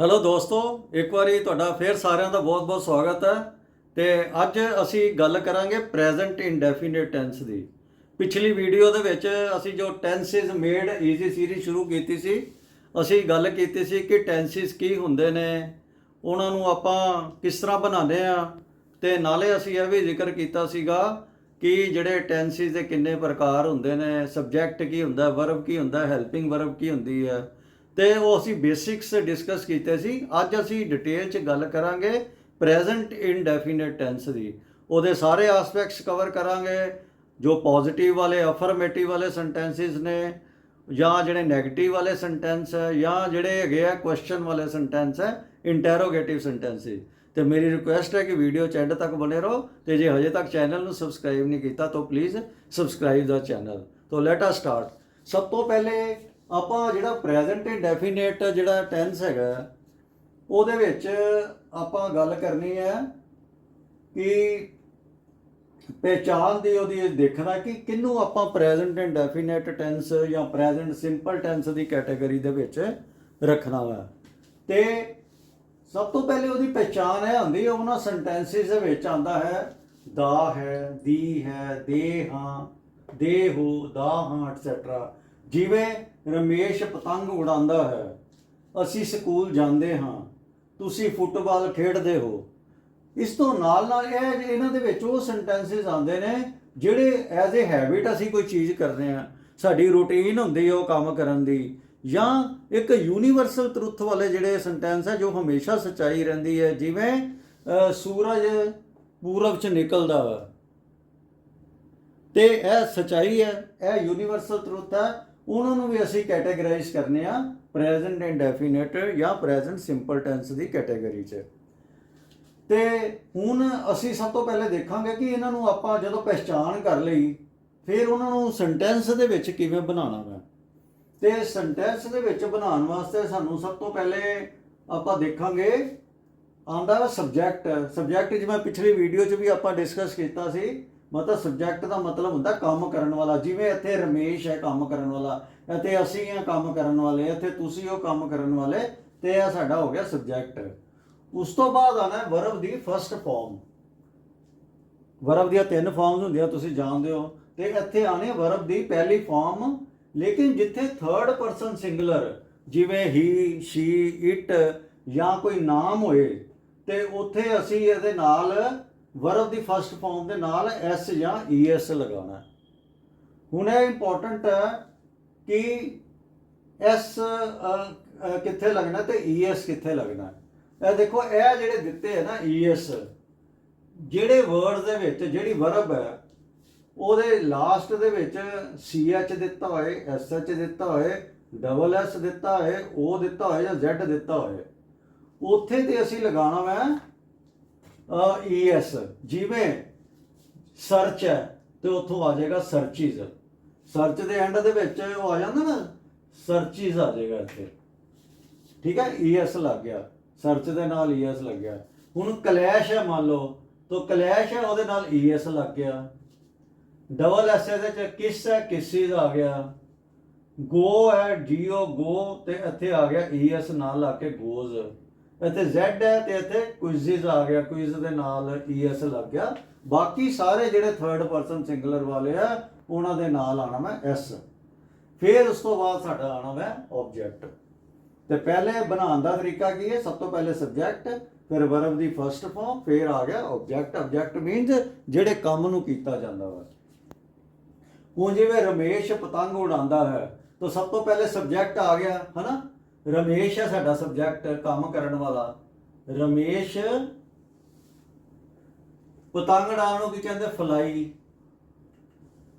Hello ਦੋਸਤੋ, ਇੱਕ ਵਾਰੀ ਤੁਹਾਡਾ ਫੇਰ ਸਾਰਿਆਂ ਦਾ ਬਹੁਤ-ਬਹੁਤ ਸਵਾਗਤ ਹੈ। ਤੇ ਅੱਜ ਅਸੀਂ ਗੱਲ ਕਰਾਂਗੇ ਪ੍ਰੈਜ਼ੈਂਟ ਇਨਡੈਫੀਨਿਟ ਟੈਂਸ ਦੀ। ਪਿਛਲੀ ਵੀਡੀਓ ਦੇ ਵਿੱਚ ਅਸੀਂ ਜੋ ਟੈਂਸਿਸ ਮੇਡ ਈਜ਼ੀ ਸੀਰੀਜ਼ ਸ਼ੁਰੂ ਕੀਤੀ ਸੀ, ਅਸੀਂ ਗੱਲ ਕੀਤੀ ਸੀ ਕਿ ਟੈਂਸਿਸ ਕੀ ਹੁੰਦੇ ਨੇ, ਉਹਨਾਂ ਨੂੰ ਆਪਾਂ ਕਿਸ ਤਰ੍ਹਾਂ ਬਣਾਉਂਦੇ ਆ, ਤੇ ਨਾਲੇ ਅਸੀਂ ਇਹ ਵੀ ਜ਼ਿਕਰ ਕੀਤਾ ਸੀਗਾ ਕਿ ਜਿਹੜੇ ਟੈਂਸਿਸ ਦੇ ਕਿੰਨੇ ਪ੍ਰਕਾਰ ਹੁੰਦੇ ਨੇ ਸਬਜੈਕਟ ਕੀ ਹੁੰਦਾ ਵਰਬ ਕੀ ਹੁੰਦਾ ਹੈਲਪਿੰਗ ਵਰਬ ਕੀ ਹੁੰਦੀ ਹੈ ਤੇ ਉਹ ਅਸੀਂ ਬੇਸਿਕਸ ਡਿਸਕਸ ਕੀਤੇ ਸੀ। ਅੱਜ ਅਸੀਂ ਡਿਟੇਲ ਚ ਗੱਲ ਕਰਾਂਗੇ ਪ੍ਰੈਜ਼ੈਂਟ ਇਨਡੈਫੀਨਿਟ ਟੈਂਸ ਦੀ। ਉਹਦੇ ਸਾਰੇ ਐਸਪੈਕਟਸ ਕਵਰ ਕਰਾਂਗੇ, ਜੋ ਪੋਜ਼ਿਟਿਵ ਵਾਲੇ ਅਫਰਮੇਟਿਵ ਵਾਲੇ ਸੈਂਟੈਂਸਸ ਨੇ, ਜਾਂ ਜਿਹੜੇ 네ਗੇਟਿਵ ਵਾਲੇ ਸੈਂਟੈਂਸ ਹੈ, ਜਾਂ ਜਿਹੜੇ ਹੈਗੇ ਆ ਕੁਐਸਚਨ ਵਾਲੇ ਸੈਂਟੈਂਸ ਹੈ ਇੰਟਰੋਗੇਟਿਵ ਸੈਂਟੈਂਸਸ ਤੇ ਮੇਰੀ ਰਿਕੁਐਸਟ ਹੈ ਕਿ ਵੀਡੀਓ ਚ ਐਂਡ ਤੱਕ ਬਣੇ ਰਹੋ, ਤੇ ਜੇ ਹਜੇ ਤੱਕ ਚੈਨਲ ਨੂੰ ਸਬਸਕ੍ਰਾਈਬ ਨਹੀਂ ਕੀਤਾ, ਤਾਂ ਪਲੀਜ਼ ਸਬਸਕ੍ਰਾਈਬ ਦਾ ਚੈਨਲ ਤੋਂ ਲੈਟ ਅਸ ਸਟਾਰਟ ਸਭ ਤੋਂ ਪਹਿਲੇ ਆਪਾਂ ਜਿਹੜਾ ਪ੍ਰੈਜ਼ੈਂਟ ਡੈਫੀਨੇਟ ਜਿਹੜਾ ਟੈਂਸ ਹੈਗਾ, ਉਹਦੇ ਵਿੱਚ ਆਪਾਂ ਗੱਲ ਕਰਨੀ ਹੈ ਕਿ ਪਹਿਚਾਨ ਦੀ ਉਹਦੀ ਦੇਖਣਾ ਕਿ ਕਿਹਨੂੰ ਆਪਾਂ ਪ੍ਰੈਜ਼ੈਂਟ ਐਂਡ ਡੈਫੀਨੇਟ ਟੈਂਸ ਜਾਂ ਪ੍ਰੈਜ਼ੈਂਟ ਸਿੰਪਲ ਟੈਂਸ ਦੀ ਕੈਟਾਗਰੀ ਦੇ ਵਿੱਚ ਰੱਖਣਾ ਵਾ। ਤੇ ਸਭ ਤੋਂ ਪਹਿਲੇ ਉਹਦੀ ਪਹਿਚਾਨ ਇਹ ਹੁੰਦੀ ਹੈ, ਉਹਨਾਂ ਸੈਂਟੈਂਸਸ ਦੇ ਵਿੱਚ ਆਂਦਾ ਹੈ, ਦਾ ਹੈ, ਦੀ ਹੈ, ਦੇ ਹਾਂ, ਦੇ ਹੋ, ਦਾ ਹਾਂ ਐਟਸੈਟਰਾ ਜਿਵੇਂ ਰਮੇਸ਼ ਪਤੰਗ ਉਡਾਉਂਦਾ ਹੈ, ਅਸੀਂ ਸਕੂਲ ਜਾਂਦੇ ਹਾਂ, ਤੁਸੀਂ ਫੁੱਟਬਾਲ ਖੇਡਦੇ ਹੋ। ਇਸ ਤੋਂ ਨਾਲ ਨਾਲ ਇਹ ਹੈ ਕਿ ਇਹਨਾਂ ਦੇ ਵਿੱਚ ਉਹ ਸੈਂਟੈਂਸਸ ਆਉਂਦੇ ਨੇ, ਜਿਹੜੇ ਐਜ਼ ਅ ਹੈਬਿਟ ਅਸੀਂ ਕੋਈ ਚੀਜ਼ ਕਰਦੇ ਹਾਂ, ਸਾਡੀ ਰੂਟੀਨ ਹੁੰਦੀ ਹੈ ਉਹ ਕੰਮ ਕਰਨ ਦੀ, ਜਾਂ ਇੱਕ ਯੂਨੀਵਰਸਲ ਟਰੁੱਥ ਵਾਲੇ ਜਿਹੜੇ ਸੈਂਟੈਂਸ ਹੈ ਜੋ ਹਮੇਸ਼ਾ ਸੱਚਾਈ ਰਹਿੰਦੀ ਹੈ, ਜਿਵੇਂ ਸੂਰਜ ਪੂਰਬ ਚ ਨਿਕਲਦਾ ਵਾ ਤੇ ਇਹ ਸਚਾਈ ਹੈ, ਇਹ ਯੂਨੀਵਰਸਲ ਟਰੁੱਥ ਹੈ ਉਹਨਾਂ ਨੂੰ ਵੀ ਅਸੀਂ ਕੈਟਾਗਰਾਈਜ਼ ਕਰਨੇ ਆ ਪ੍ਰੈਜ਼ੈਂਟ ਇੰਡੈਫੀਨਿਟ ਜਾਂ ਪ੍ਰੈਜ਼ੈਂਟ ਸਿੰਪਲ ਟੈਂਸ ਦੀ ਕੈਟਾਗਰੀ 'ਚ। ਤੇ ਹੁਣ ਅਸੀਂ ਸਭ ਤੋਂ ਪਹਿਲੇ ਦੇਖਾਂਗੇ ਕਿ ਇਹਨਾਂ ਨੂੰ ਆਪਾਂ ਜਦੋਂ ਪਹਿਚਾਨ ਕਰ ਲਈ, ਫਿਰ ਉਹਨਾਂ ਨੂੰ ਸੈਂਟੈਂਸ ਦੇ ਵਿੱਚ ਕਿਵੇਂ ਬਣਾਉਣਾ ਹੈ ਤੇ ਸੈਂਟੈਂਸ ਦੇ ਵਿੱਚ ਬਣਾਉਣ ਵਾਸਤੇ ਸਾਨੂੰ ਸਭ ਤੋਂ ਪਹਿਲੇ ਆਪਾਂ ਦੇਖਾਂਗੇ ਆਉਂਦਾ ਵਾ ਸਬਜੈਕਟ ਸਬਜੈਕਟ ਜਿਵੇਂ ਪਿਛਲੀ ਵੀਡੀਓ 'ਚ ਵੀ ਆਪਾਂ ਡਿਸਕਸ ਕੀਤਾ ਸੀ ਮਤਲਬ ਸਬਜੈਕਟ ਦਾ ਮਤਲਬ ਹੁੰਦਾ ਕੰਮ ਕਰਨ ਵਾਲਾ, ਜਿਵੇਂ ਇੱਥੇ ਰਮੇਸ਼ ਹੈ ਕੰਮ ਕਰਨ ਵਾਲਾ, ਇੱਥੇ ਅਸੀਂ ਹਾਂ ਕੰਮ ਕਰਨ ਵਾਲੇ, ਇੱਥੇ ਤੁਸੀਂ ਉਹ ਕੰਮ ਕਰਨ ਵਾਲੇ, ਤੇ ਇਹ ਸਾਡਾ ਹੋ ਗਿਆ ਸਬਜੈਕਟ ਉਸ ਤੋਂ ਬਾਅਦ ਆਣਾ ਵਰਬ ਦੀ ਫਰਸਟ ਫਾਰਮ ਵਰਬ ਦੀਆਂ ਤਿੰਨ ਫਾਰਮਸ ਹੁੰਦੀਆਂ, ਤੁਸੀਂ ਜਾਣਦੇ ਹੋ। ਤੇ ਇੱਥੇ ਆਣੇ ਵਰਬ ਦੀ ਪਹਿਲੀ ਫਾਰਮ ਲੇਕਿਨ ਜਿੱਥੇ ਥਰਡ ਪਰਸਨ ਸਿੰਗੂਲਰ ਜਿਵੇਂ ਹੀ ਸ਼ੀ ਇਟ ਜਾਂ ਕੋਈ ਨਾਮ ਹੋਏ, ਤੇ ਉੱਥੇ ਅਸੀਂ ਇਹਦੇ ਨਾਲ ਵਰਬ ਦੀ ਫਸਟ ਫਾਰਮ ਦੇ ਨਾਲ ਐਸ ਜਾਂ ਈਐਸ ਲਗਾਉਣਾ ਹੁਣ ਇਹ ਇੰਪੋਰਟੈਂਟ ਹੈ ਕਿ ਐਸ ਕਿੱਥੇ ਲੱਗਣਾ ਤੇ ਈਐਸ ਕਿੱਥੇ ਲੱਗਣਾ ਇਹ ਦੇਖੋ, ਇਹ ਜਿਹੜੇ ਦਿੱਤੇ ਹੈ ਨਾ ਈਐਸ ਜਿਹੜੇ ਵਰਡ ਦੇ ਵਿੱਚ ਜਿਹੜੀ ਵਰਬ ਹੈ, ਉਹਦੇ ਲਾਸਟ ਦੇ ਵਿੱਚ ਸੀਐਚ ਦਿੱਤਾ ਹੋਏ ਐਸਐਚ ਦਿੱਤਾ ਹੋਏ ਡਬਲ ਐਸ ਦਿੱਤਾ ਹੋਏ ਓ ਦਿੱਤਾ ਹੋਏ ਜਾਂ ਜ਼ੈਡ ਦਿੱਤਾ ਹੋਏ। ਉੱਥੇ ਤੇ ਅਸੀਂ ਲਗਾਉਣਾ ਹੈ ਈਐਸ ਜਿਵੇਂ ਸਰਚ ਹੈ, ਤੇ ਉੱਥੋਂ ਆ ਜਾਏਗਾ ਸਰਚਿਸ ਸਰਚ ਦੇ ਐਂਡ ਦੇ ਵਿੱਚ ਉਹ ਆ ਜਾਂਦਾ ਨਾ ਸਰਚਿਸ ਆ ਜਾਏਗਾ ਇੱਥੇ। ਠੀਕ ਹੈ ਈਐਸ ਲੱਗ ਗਿਆ। ਸਰਚ ਦੇ ਨਾਲ ਈਐਸ ਲੱਗ ਗਿਆ। ਹੁਣ ਕਲੈਸ਼ ਹੈ, ਮੰਨ ਲਓ, ਤਾਂ ਕਲੈਸ਼ ਹੈ, ਉਹਦੇ ਨਾਲ ਈਐਸ ਲੱਗ ਗਿਆ। ਡਬਲ ਐਸ ਦੇ ਵਿੱਚ ਕਿਸ ਹੈ ਕਿਸਿਸ ਆ ਗਿਆ। ਗੋ ਹੈ ਜੀਓ ਗੋ ਤੇ ਇੱਥੇ ਆ ਗਿਆ ਈਐਸ ਨਾਲ ਲਾ ਕੇ ਗੋਜ਼ ਇੱਥੇ ਜ਼ੈਡ ਹੈ ਤੇ ਇੱਥੇ ਕੁਇਜ਼ਿਸ ਆ ਗਿਆ। ਕੁਇਜ਼ ਦੇ ਨਾਲ ਈਐਸ ਲੱਗ ਗਿਆ। ਬਾਕੀ ਸਾਰੇ ਜਿਹੜੇ ਥਰਡ ਪਰਸਨ ਸਿੰਗੂਲਰ ਵਾਲੇ ਆ, ਉਹਨਾਂ ਦੇ ਨਾਲ ਆਣਾ ਮੈਂ ਐਸ ਫਿਰ ਉਸ ਤੋਂ ਬਾਅਦ ਸਾਡਾ ਆਣਾ ਹੈ ਆਬਜੈਕਟ ਤੇ ਪਹਿਲੇ ਬਣਾਉਣ ਦਾ ਤਰੀਕਾ ਕੀ ਹੈ? ਸਭ ਤੋਂ ਪਹਿਲੇ ਸਬਜੈਕਟ ਫਿਰ ਵਰਬ ਦੀ ਫਰਸਟ ਫਾਰਮ ਫਿਰ ਆ ਗਿਆ ਆਬਜੈਕਟ ਆਬਜੈਕਟ ਮੀਨਸ ਜਿਹੜੇ ਕੰਮ ਨੂੰ ਕੀਤਾ ਜਾਂਦਾ ਵਾ। ਹੁਣ ਜਿਵੇਂ ਰਮੇਸ਼ ਪਤੰਗ ਉਡਾਉਂਦਾ ਹੈ, ਤਾਂ ਸਭ ਤੋਂ ਪਹਿਲੇ ਸਬਜੈਕਟ ਆ ਗਿਆ, ਹਨਾ? ਰਮੇਸ਼ ਹੈ ਸਾਡਾ ਸਬਜੈਕਟ ਕੰਮ ਕਰਨ ਵਾਲਾ। ਰਮੇਸ਼ ਪਤੰਗ ਨੂੰ ਕੀ ਕਹਿੰਦੇ, ਫਲਾਈ।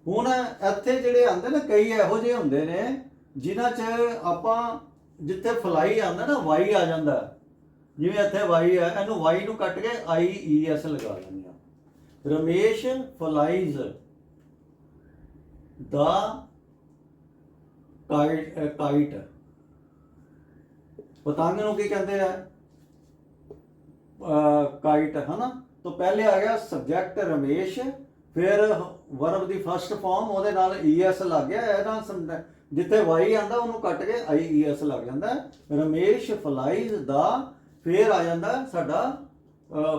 ਹੁਣ ਇੱਥੇ ਜਿਹੜੇ ਆਉਂਦੇ ਨੇ, ਕਈ ਇਹੋ ਜਿਹੇ ਹੁੰਦੇ ਨੇ, ਜਿਨ੍ਹਾਂ 'ਚ ਆਪਾਂ ਜਿੱਥੇ ਫਲਾਈ ਆਉਂਦਾ ਨਾ, ਵਾਈ ਆ ਜਾਂਦਾ। ਜਿਵੇਂ ਇੱਥੇ ਵਾਈ ਆ, ਇਹਨੂੰ ਵਾਈ ਨੂੰ ਕੱਟ ਕੇ ਆਈ, ਈ, ਐਸ ਲਗਾ ਲੈਂਦੇ ਆ। Ramesh flies. The kite kite ਪਤੰਗ ਨੂੰ ਕੀ ਕਹਿੰਦੇ ਆ? ਕਾਈਟ ਹਨਾ? ਤਾਂ ਪਹਿਲੇ ਆ ਗਿਆ ਸਬਜੈਕਟ ਰਮੇਸ਼, ਫਿਰ ਵਰਬ ਦੀ ਫਸਟ ਫਾਰਮ ਉਹਦੇ ਨਾਲ ਈਐਸ ਲੱਗ ਗਿਆ ਇਹਦਾ ਜਿੱਥੇ ਵਾਈ ਆਂਦਾ, ਉਹਨੂੰ ਕੱਟ ਕੇ ies ਲੱਗ ਜਾਂਦਾ। ਰਮੇਸ਼ ਫਲਾਈਜ਼ ਦਾ, ਫਿਰ ਆ ਜਾਂਦਾ ਸਾਡਾ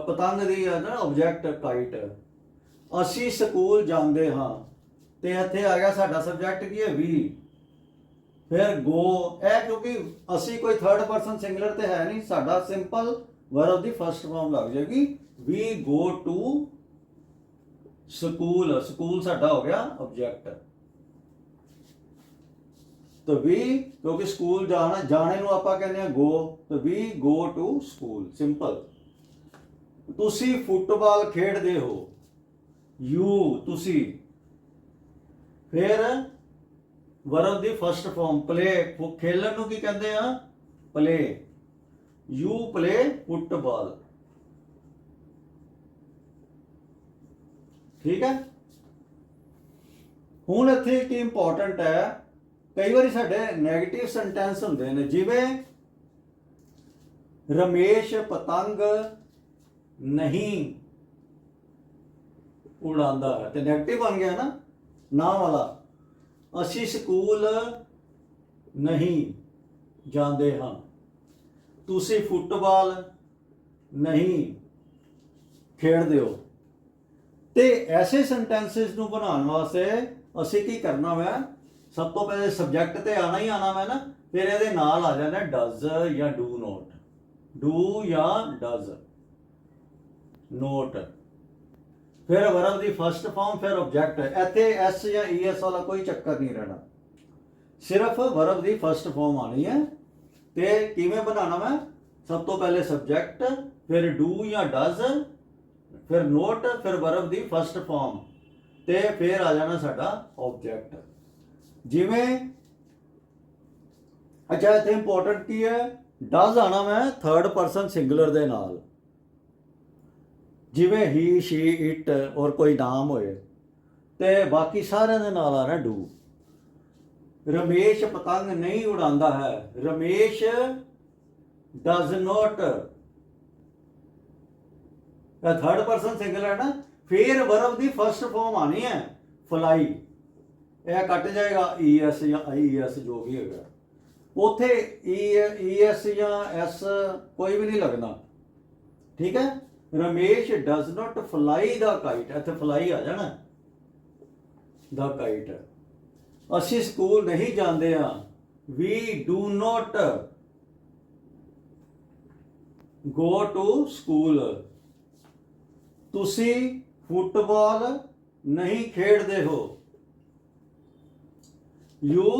ਪਤੰਗ ਦੀ ਹੈ ਨਾ ਆਬਜੈਕਟ ਕਾਈਟ ਅਸੀਂ ਸਕੂਲ ਜਾਂਦੇ ਹਾਂ, ਤੇ ਇੱਥੇ ਆ ਗਿਆ ਸਾਡਾ ਸਬਜੈਕਟ ਕੀ ਹੈ? ਵੀ ਫਿਰ ਗੋ ਇਹ ਕਿਉਂਕਿ ਅਸੀਂ ਕੋਈ ਥਰਡ ਪਰਸਨ ਸਿੰਗੂਲਰ ਤੇ ਹੈ ਨਹੀਂ, ਸਾਡਾ ਸਿੰਪਲ ਵਰਬ ਦੀ ਫਰਸਟ ਫਾਰਮ ਲੱਗ ਜਾਏਗੀ। We go to school school ਸਾਡਾ ਹੋ ਗਿਆ ਆਬਜੈਕਟ ਤਾਂ ਵੀ ਕਿਉਂਕਿ ਸਕੂਲ ਜਾਣਾ, ਜਾਣੇ ਨੂੰ ਆਪਾਂ ਕਹਿੰਦੇ ਆ ਗੋ ਤਾਂ we go to school simple ਤੁਸੀਂ ਫੁੱਟਬਾਲ ਖੇਡਦੇ ਹੋ। ਯੂ ਤੁਸੀਂ। ਫਿਰ ਵਰਬ ਦੀ ਫਰਸਟ ਫਾਰਮ ਪਲੇ ਖੇਲਣ ਨੂੰ ਕੀ ਕਹਿੰਦੇ ਆ ਪਲੇ ਯੂ ਪਲੇ ਫੁੱਟਬਾਲ ਠੀਕ ਹੈ ਹੁਣ ਇੱਥੇ ਕੀ ਇੰਪੋਰਟੈਂਟ ਹੈ ਕਈ ਵਾਰੀ ਸਾਡੇ 네ਗੇਟਿਵ ਸੈਂਟੈਂਸ ਹੁੰਦੇ ਨੇ ਜਿਵੇਂ ਰਮੇਸ਼ ਪਤੰਗ ਨਹੀਂ ਉਡਾਉਂਦਾ ਹੈ ਤੇ 네ਗੇਟਿਵ ਬਣ ਗਿਆ ਨਾ ਨਾ ਵਾਲਾ ਅਸੀਂ ਸਕੂਲ ਨਹੀਂ ਜਾਂਦੇ ਹਾਂ। ਤੁਸੀਂ ਫੁੱਟਬਾਲ ਨਹੀਂ ਖੇਡਦੇ ਹੋ। ਤੇ ਐਸੇ ਸੈਂਟੈਂਸਸ ਨੂੰ ਬਣਾਉਣ ਵਾਸਤੇ ਅਸੀਂ ਕੀ ਕਰਨਾ ਵੈ? ਸਭ ਤੋਂ ਪਹਿਲੇ ਸਬਜੈਕਟ ਤੇ ਆਣਾ ਹੀ ਆਣਾ ਵੈ ਨਾ, ਫਿਰ ਇਹਦੇ ਨਾਲ ਆ ਜਾਣਾ ਡਜ਼ ਜਾਂ ਡੂ ਨੋਟ ਡੂ ਜਾਂ ਡਜ਼ ਨੋਟ ਫਿਰ ਵਰਬ ਦੀ ਫਸਟ ਫਾਰਮ ਫਿਰ ਆਬਜੈਕਟ ਇੱਥੇ ਐਸ ਜਾਂ ਈਐਸ ਵਾਲਾ ਕੋਈ ਚੱਕਰ ਨਹੀਂ ਰਹਿਣਾ। ਸਿਰਫ ਵਰਬ ਦੀ ਫਸਟ ਫਾਰਮ ਆਣੀ ਹੈ। ਤੇ ਕਿਵੇਂ ਬਣਾਉਣਾ ਮੈਂ? ਸਭ ਤੋਂ ਪਹਿਲੇ ਸਬਜੈਕਟ ਫਿਰ ਡੂ ਜਾਂ ਡਜ਼ ਫਿਰ ਨੋਟ ਫਿਰ ਵਰਬ ਦੀ ਫਸਟ ਫਾਰਮ ਤੇ ਫਿਰ ਆ ਜਾਣਾ ਸਾਡਾ ਆਬਜੈਕਟ ਜਿਵੇਂ, ਅੱਛਾ, ਇੱਥੇ ਇੰਪੋਰਟੈਂਟ ਕੀ ਹੈ? ਡਜ਼ ਆਣਾ ਮੈਂ ਥਰਡ ਪਰਸਨ ਸਿੰਗੂਲਰ ਦੇ ਨਾਲ। ਜਿਵੇਂ ਹੀ ਸ਼ੀ ਇਟ ਔਰ ਕੋਈ ਨਾਮ ਹੋਏ ਤੇ ਬਾਕੀ ਸਾਰਿਆਂ ਦੇ ਨਾਲ ਆ ਰਿਹਾ ਡੂ। ਰਮੇਸ਼ ਪਤੰਗ ਨਹੀਂ ਉਡਾਉਂਦਾ ਹੈ। ਰਮੇਸ਼ ਡਜ਼ ਨੋਟ ਇਹ ਥਰਡ ਪਰਸਨ ਸਿੰਗਲ ਹੈ ਨਾ। ਫਿਰ ਵਰਬ ਦੀ ਫਰਸਟ ਫਾਰਮ ਆਣੀ ਹੈ। ਫਲਾਈ ਇਹ ਕੱਟ ਜਾਏਗਾ ਈਐਸ ਜਾਂ ਆਈਐਸ ਜੋ ਵੀ ਹੈਗਾ। ਉਥੇ ਈਐਸ e, ਜਾਂ ਐਸ ਕੋਈ ਵੀ ਨਹੀਂ ਲੱਗਣਾ। ਠੀਕ ਹੈ? Ramesh does not fly the kite ਇੱਥੇ ਫਲਾਈ ਆ ਜਾਣਾ। ਦਾ ਕਾਈਟ ਅਸੀਂ ਸਕੂਲ ਨਹੀਂ ਜਾਂਦੇ ਆ। We do not go to school ਤੁਸੀਂ ਫੁੱਟਬਾਲ ਨਹੀਂ ਖੇਡਦੇ ਹੋ। You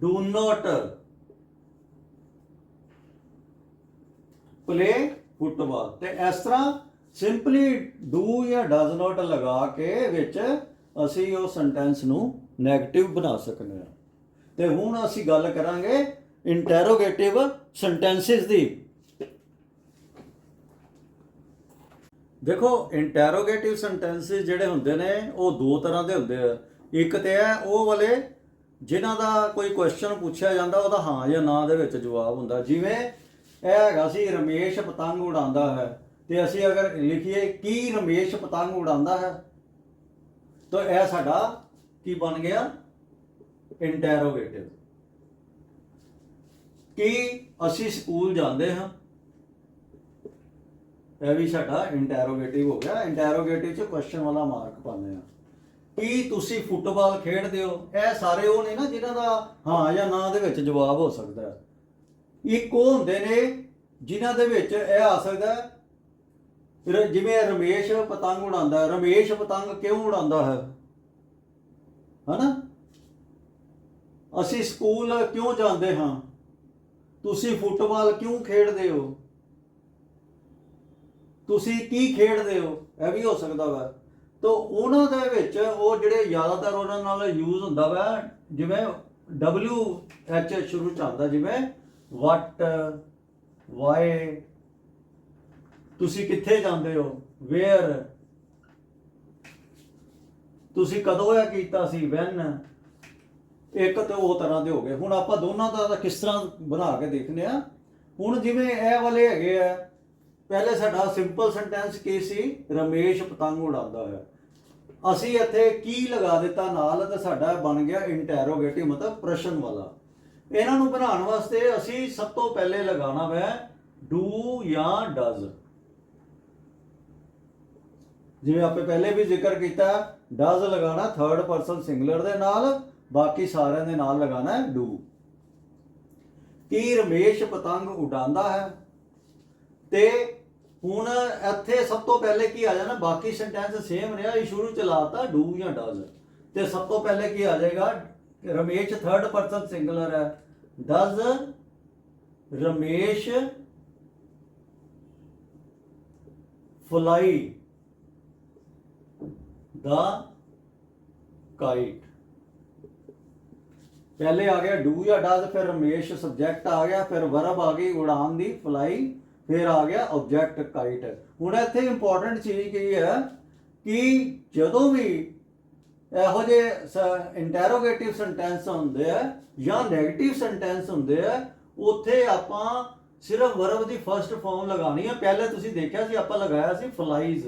do not play football. ਤੇ ਇਸ ਤਰ੍ਹਾਂ ਸਿੰਪਲੀ ਡੂ ਜਾਂ ਡਸ ਨਾਟ ਲਗਾ ਕੇ ਵਿੱਚ ਅਸੀਂ ਉਹ ਸੈਂਟੈਂਸ ਨੂੰ ਨੈਗੇਟਿਵ ਬਣਾ ਸਕਦੇ ਹਾਂ ਤੇ ਹੁਣ ਅਸੀਂ ਗੱਲ ਕਰਾਂਗੇ ਇੰਟਰੋਗੇਟਿਵ ਸੈਂਟੈਂਸਸ ਦੀ। ਦੇਖੋ ਇੰਟਰੋਗੇਟਿਵ ਸੈਂਟੈਂਸਸ ਜਿਹੜੇ ਹੁੰਦੇ ਨੇ, ਉਹ ਦੋ ਤਰ੍ਹਾਂ ਦੇ ਹੁੰਦੇ ਆ। ਇੱਕ ਤੇ ਹੈ ਉਹ ਵਾਲੇ ਜਿਨ੍ਹਾਂ ਦਾ ਕੋਈ ਕੁਐਸਚਨ ਪੁੱਛਿਆ ਜਾਂਦਾ, ਉਹਦਾ ਹਾਂ ਜਾਂ ਨਾ ਦੇ ਵਿੱਚ ਜਵਾਬ ਹੁੰਦਾ। ਜਿਵੇਂ ਇਹ ਹੈਗਾ ਸੀ, ਰਮੇਸ਼ ਪਤੰਗ ਉਡਾਉਂਦਾ ਹੈ। ਤੇ ਅਸੀਂ ਅਗਰ ਲਿਖੀਏ, ਕੀ ਰਮੇਸ਼ ਪਤੰਗ ਉਡਾਉਂਦਾ ਹੈ? ਤਾਂ ਇਹ ਸਾਡਾ ਕੀ ਬਣ ਗਿਆ? ਇੰਟਰੋਗੇਟਿਵ ਕੀ ਅਸੀਂ ਸਕੂਲ ਜਾਂਦੇ ਹਾਂ? ਇਹ ਵੀ ਸਾਡਾ ਇੰਟਰੋਗੇਟਿਵ ਹੋ ਗਿਆ। ਇੰਟਰੋਗੇਟਿਵ ਚ ਕੁਐਸਚਨ ਵਾਲਾ ਮਾਰਕ ਪਾਉਂਦੇ ਆ ਕੀ ਤੁਸੀਂ ਫੁੱਟਬਾਲ ਖੇਡਦੇ ਹੋ? ਇਹ ਸਾਰੇ ਉਹ ਨੇ ਨਾ ਜਿਨ੍ਹਾਂ ਦਾ ਹਾਂ ਜਾਂ ਨਾ ਦੇ ਵਿੱਚ ਜਵਾਬ ਹੋ ਸਕਦਾ ਹੈ। ਇੱਕ ਉਹ ਹੁੰਦੇ ਨੇ ਜਿਨ੍ਹਾਂ ਦੇ ਵਿੱਚ ਇਹ ਆ ਸਕਦਾ ਰ- ਜਿਵੇਂ ਰਮੇਸ਼ ਪਤੰਗ ਉਡਾਉਂਦਾ ਰਮੇਸ਼ ਪਤੰਗ ਕਿਉਂ ਉਡਾਉਂਦਾ ਹੈ? ਹਨਾ? ਅਸੀਂ ਸਕੂਲ ਕਿਉਂ ਜਾਂਦੇ ਹਾਂ? ਤੁਸੀਂ ਫੁੱਟਬਾਲ ਕਿਉਂ ਖੇਡਦੇ ਹੋ? ਤੁਸੀਂ ਕੀ ਖੇਡਦੇ ਹੋ? ਇਹ ਵੀ ਹੋ ਸਕਦਾ ਵਾ। ਤਾਂ ਉਹਨਾਂ ਦੇ ਵਿੱਚ ਉਹ ਜਿਹੜੇ ਜ਼ਿਆਦਾਤਰ ਉਹਨਾਂ ਨਾਲ ਯੂਜ਼ ਹੁੰਦਾ ਵਾ, ਜਿਵੇਂ W H ਸ਼ੁਰੂ ਚ ਆਉਂਦਾ, ਜਿਵੇਂ what ਵਾਏ ਤੁਸੀਂ ਕਿੱਥੇ ਜਾਂਦੇ ਹੋ ਵੇਅਰ ਤੁਸੀਂ ਕਦੋਂ ਇਹ ਕੀਤਾ ਸੀ ਵੈਨ ਇੱਕ ਤੇ ਉਹ ਤਰ੍ਹਾਂ ਦੇ ਹੋ ਗਏ। ਹੁਣ ਆਪਾਂ ਦੋਨਾਂ ਦਾ ਤਾਂ ਕਿਸ ਤਰ੍ਹਾਂ ਬਣਾ ਕੇ ਦੇਖਨੇ ਆ ਹੁਣ ਜਿਵੇਂ ਇਹ ਵਾਲੇ ਹੈਗੇ ਆ, ਪਹਿਲੇ ਸਾਡਾ ਸਿੰਪਲ ਸੈਂਟੈਂਸ ਕੀ ਸੀ? ਰਮੇਸ਼ ਪਤੰਗ ਉਡਾਉਂਦਾ ਹੈ ਅਸੀਂ ਇੱਥੇ ਕੀ ਲਗਾ ਦਿੱਤਾ? ਨਾਲ ਤੇ ਸਾਡਾ ਬਣ ਗਿਆ ਇੰਟਰੋਗੇਟਿਵ ਮਤਲਬ ਪ੍ਰਸ਼ਨ ਵਾਲਾ। ਇਹਨਾਂ ਨੂੰ ਬਣਾਉਣ ਵਾਸਤੇ ਅਸੀਂ ਸਭ ਤੋਂ ਪਹਿਲੇ ਲਗਾਉਣਾ ਹੈ ਡੂ ਜਾਂ ਡਜ਼ ਜਿਵੇਂ ਆਪੇ ਪਹਿਲੇ ਵੀ ਜ਼ਿਕਰ ਕੀਤਾ ਡਜ਼ ਲਗਾਣਾ ਥਰਡ ਪਰਸਨ ਸਿੰਗੂਲਰ ਦੇ ਨਾਲ, ਬਾਕੀ ਸਾਰਿਆਂ ਦੇ ਨਾਲ ਲਗਾਣਾ ਹੈ ਡੂ ਕੀ ਰਮੇਸ਼ ਪਤੰਗ ਉਡਾਉਂਦਾ ਹੈ? ਤੇ ਹੁਣ ਇੱਥੇ ਸਭ ਤੋਂ ਪਹਿਲੇ ਕੀ ਆ ਜਾਣਾ, ਬਾਕੀ ਸੈਂਟੈਂਸ ਸੇਮ ਰਿਹਾ, ਇਹ ਸ਼ੁਰੂ ਚ ਲਾਤਾ ਡੂ ਜਾਂ ਡਜ਼ ਤੇ ਸਭ ਤੋਂ ਪਹਿਲੇ ਕੀ ਆ ਜਾਏਗਾ ਰਮੇਸ਼ ਥਰਡ ਪਰਸਨ ਸਿੰਗੂਲਰ ਹੈ। Does Ramesh fly the kite ਪਹਿਲੇ ਆ ਗਿਆ ਡੂ ਜਾਂ ਡਜ਼ ਫਿਰ ਰਮੇਸ਼ ਸਬਜੈਕਟ ਆ ਗਿਆ, ਫਿਰ ਵਰਬ ਆ ਗਈ ਉਡਾਨ ਦੀ ਫਲਾਈ ਫਿਰ ਆ ਗਿਆ ਆਬਜੈਕਟ ਕਾਈਟ ਹੁਣ ਇੱਥੇ ਇੰਪੋਰਟੈਂਟ ਚੀਜ਼ ਕੀ ਹੈ ਕਿ ਜਦੋਂ ਵੀ ਇਹੋ ਜਿਹੇ ਇੰਟਰੋਗੇਟਿਵ ਸੈਂਟੈਂਸ ਹੁੰਦੇ ਆ ਜਾਂ 네ਗੇਟਿਵ ਸੈਂਟੈਂਸ ਹੁੰਦੇ ਆ, ਉੱਥੇ ਆਪਾਂ ਸਿਰਫ ਵਰਬ ਦੀ ਫਰਸਟ ਫਾਰਮ ਲਗਾਣੀ ਹੈ ਪਹਿਲੇ ਤੁਸੀਂ ਦੇਖਿਆ ਸੀ, ਆਪਾਂ ਲਗਾਇਆ ਸੀ ਫਲਾਈਜ਼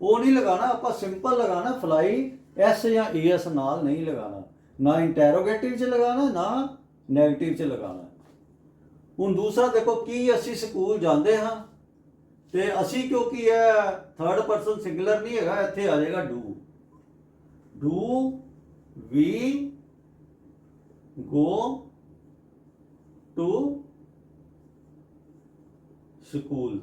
ਉਹ ਨਹੀਂ ਲਗਾਣਾ ਆਪਾਂ ਸਿੰਪਲ ਲਗਾਣਾ ਫਲਾਈ ਐਸ ਜਾਂ ਈਐਸ ਨਾਲ ਨਹੀਂ ਲਗਾਣਾ ਨਾ ਇੰਟਰੋਗੇਟਿਵ ਚ ਲਗਾਣਾ ਨਾ 네ਗੇਟਿਵ ਚ ਲਗਾਣਾ ਹੁਣ ਦੂਸਰਾ ਦੇਖੋ, ਕੀ ਅਸੀਂ ਸਕੂਲ ਜਾਂਦੇ ਹਾਂ ਤੇ ਅਸੀਂ ਕਿਉਂਕਿ ਇਹ ਥਰਡ ਪਰਸਨ ਸਿੰਗੂਲਰ ਨਹੀਂ ਹੈਗਾ, ਇੱਥੇ ਆ ਜਾਏਗਾ do do we go to school.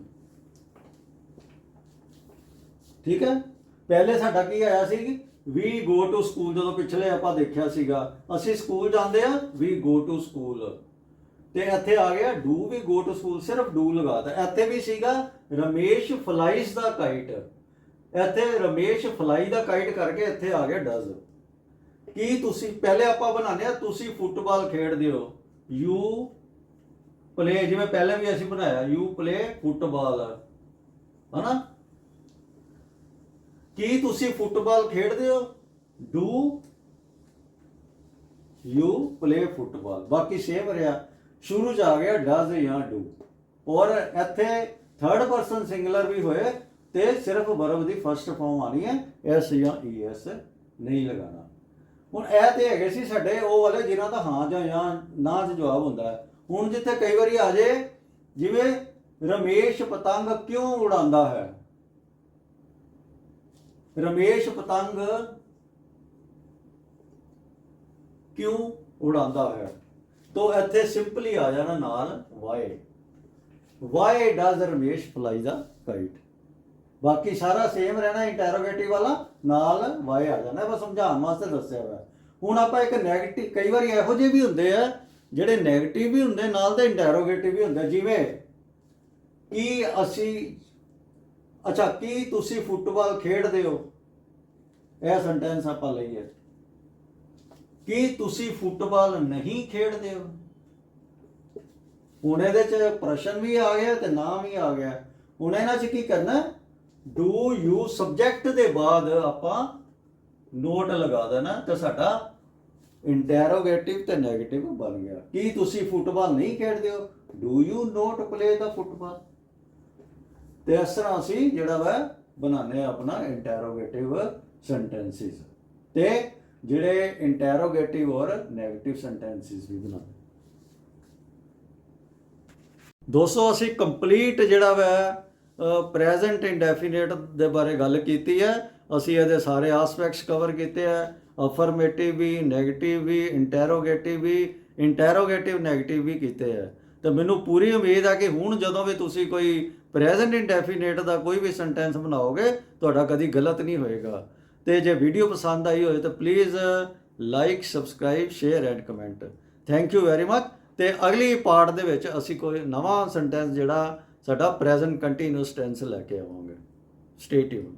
ਠੀਕ ਹੈ? ਪਹਿਲੇ ਸਾਡਾ ਕੀ ਆਇਆ ਸੀ? ਵੀ ਗੋ ਟੂ ਸਕੂਲ ਜਦੋਂ ਪਿਛਲੇ ਆਪਾਂ ਦੇਖਿਆ ਸੀਗਾ, ਅਸੀਂ ਸਕੂਲ ਜਾਂਦੇ ਆ ਵੀ ਗੋ ਟੂ ਸਕੂਲ। ਤੇ ਇੱਥੇ ਆ ਗਿਆ, do we go to school, ਸਿਰਫ ਡੂ ਲਗਾਤਾ ਇੱਥੇ ਵੀ ਸੀਗਾ ਰਮੇਸ਼ ਫਲਾਈਸ ਦਾ ਕਾਈਟ। ਇੱਥੇ ਰਮੇਸ਼ ਫਲਾਈ ਦਾ ਕਾਈਟ ਕਰਕੇ ਇੱਥੇ ਆ ਗਿਆ ਡਜ਼। ਕੀ ਤੁਸੀਂ, ਪਹਿਲੇ ਆਪਾਂ ਬਣਾਉਂਦੇ ਆ ਤੁਸੀਂ ਫੁੱਟਬਾਲ ਖੇਡਦੇ ਹੋ। ਯੂ ਪਲੇ ਜਿਵੇਂ ਪਹਿਲੇ ਵੀ ਅਸੀਂ ਬਣਾਇਆ, ਯੂ ਪਲੇ ਫੁੱਟਬਾਲ। ਹਨਾ? ਕੀ ਤੁਸੀਂ ਫੁੱਟਬਾਲ ਖੇਡਦੇ ਹੋ? Do you play football? ਬਾਕੀ ਸੇਮ ਰਿਹਾ। ਸ਼ੁਰੂ ਚ ਆ ਗਿਆ ਡਜ਼ ਜਾਂ ਡੂ। ਔਰ ਇੱਥੇ ਥਰਡ ਪਰਸਨ ਸਿੰਗੂਲਰ ਵੀ ਹੋਏ। ਤੇ ਸਿਰਫ ਵਰਬ ਦੀ ਫਸਟ ਫਾਰਮ ਆਣੀ ਹੈ ਐਸ ਜਾਂ ਈਐਸ ਨਹੀਂ ਲਗਾਣਾ ਹੁਣ ਇਹ ਤੇ ਹੈਗੇ ਸੀ ਸਾਡੇ, ਉਹ ਵਾਲੇ ਜਿਨ੍ਹਾਂ ਦਾ ਹਾਂ ਜਾਂ ਜਾਂ, ਨਾ ਚ ਜਵਾਬ ਹੁੰਦਾ ਹੈ। ਹੁਣ ਜਿੱਥੇ ਕਈ ਵਾਰੀ ਆ ਜੇ, ਜਿਵੇਂ ਰਮੇਸ਼ ਪਤੰਗ ਕਿਉਂ ਉਡਾਉਂਦਾ ਹੈ? ਰਮੇਸ਼ ਪਤੰਗ ਕਿਉਂ ਉਡਾਉਂਦਾ ਹੈ? ਤੋ ਇੱਥੇ ਸਿੰਪਲੀ ਆ ਜਾਣਾ ਨਾਲ why why does Ramesh fly the kite ਬਾਕੀ ਸਾਰਾ ਸੇਮ ਰਹਿਣਾ ਇੰਟਰੋਗੇਟਿਵ ਵਾਲਾ, ਨਾਲ ਵਾਈ ਆ ਜਾਣਾ ਬਸ ਸਮਝਾਉਣ ਵਾਸਤੇ ਦੱਸਿਆ ਹੋਇਆ। ਹੁਣ ਆਪਾਂ ਇੱਕ 네ਗੇਟਿਵ ਕਈ ਵਾਰੀ ਇਹੋ ਜਿਹੇ ਵੀ ਹੁੰਦੇ ਆ, ਜਿਹੜੇ 네ਗੇਟਿਵ ਵੀ ਹੁੰਦੇ, ਨਾਲ ਤੇ ਇੰਟਰੋਗੇਟਿਵ ਵੀ ਹੁੰਦੇ ਜਿਵੇਂ ਕੀ ਅਸੀਂ, ਅੱਛਾ, ਕੀ ਤੁਸੀਂ ਫੁੱਟਬਾਲ ਖੇਡਦੇ ਹੋ? ਇਹ ਸੈਂਟੈਂਸ ਆਪਾਂ ਲਈਏ। ਕੀ ਤੁਸੀਂ ਫੁੱਟਬਾਲ ਨਹੀਂ ਖੇਡਦੇ ਹੋ? ਹੁਣ ਇਹਦੇ ਚ ਪ੍ਰਸ਼ਨ ਵੀ ਆ ਗਿਆ ਤੇ ਨਾਮ ਵੀ ਆ ਗਿਆ। ਹੁਣ ਇਹਨਾਂ ਚ ਕੀ ਕਰਨਾ? ਡੂ ਯੂ ਸਬਜੈਕਟ ਦੇ ਬਾਅਦ ਆਪਾਂ ਨੋਟ ਲਗਾ ਦੇਣਾ ਤੇ ਸਾਡਾ ਇੰਟਰੋਗੇਟਿਵ ਤੇ 네ਗੇਟਿਵ ਬਣ ਗਿਆ। ਕੀ ਤੁਸੀਂ ਫੁੱਟਬਾਲ ਨਹੀਂ ਖੇਡਦੇ ਹੋ? Do you not play the football ਤੇ ਇਸ ਤਰ੍ਹਾਂ ਅਸੀਂ ਜਿਹੜਾ ਵਾ ਬਣਾਉਂਦੇ ਆ ਆਪਣਾ ਇੰਟਰੋਗੇਟਿਵ ਸੈਂਟੈਂਸਿਸ ਤੇ ਜਿਹੜੇ ਇੰਟਰੋਗੇਟਿਵ ਔਰ 네ਗੇਟਿਵ ਸੈਂਟੈਂਸਿਸ ਵੀ ਬਣਾਉਂਦੇ ਦੋਸਤੋ, ਅਸੀਂ ਕੰਪਲੀਟ ਜਿਹੜਾ ਵਾ ਪ੍ਰੈਜ਼ੈਂਟ ਇੰਡੈਫੀਨਿਟ ਦੇ ਬਾਰੇ ਗੱਲ ਕੀਤੀ ਹੈ। ਅਸੀਂ ਇਹਦੇ ਸਾਰੇ ਐਸਪੈਕਟਸ ਕਵਰ ਕੀਤੇ ਆ ਅਫਰਮੇਟਿਵ ਵੀ 네ਗੇਟਿਵ ਵੀ ਇੰਟਰੋਗੇਟਿਵ ਵੀ ਇੰਟਰੋਗੇਟਿਵ 네ਗੇਟਿਵ ਵੀ ਕੀਤੇ ਆ ਤੇ ਮੈਨੂੰ ਪੂਰੀ ਉਮੀਦ ਹੈ ਕਿ ਹੁਣ ਜਦੋਂ ਵੀ ਤੁਸੀਂ ਕੋਈ ਪ੍ਰੈਜ਼ੈਂਟ ਇੰਡੈਫੀਨਿਟ ਦਾ ਕੋਈ ਵੀ ਸੈਂਟੈਂਸ ਬਣਾਓਗੇ, ਤੁਹਾਡਾ ਕਦੀ ਗਲਤ ਨਹੀਂ ਹੋਏਗਾ। ਤੇ ਜੇ ਵੀਡੀਓ ਪਸੰਦ ਆਈ ਹੋਵੇ ਤਾਂ please like subscribe share and comment thank you very much ਤੇ ਅਗਲੀ ਪਾਰਟ ਦੇ ਵਿੱਚ ਅਸੀਂ ਕੋਈ ਨਵਾਂ ਸੈਂਟੈਂਸ ਜਿਹੜਾ ਸਾਡਾ ਪ੍ਰੈਜ਼ੈਂਟ ਕੰਟੀਨਿਊਸ ਟੈਂਸ ਲੈ ਕੇ ਆਵਾਂਗੇ। Stay tune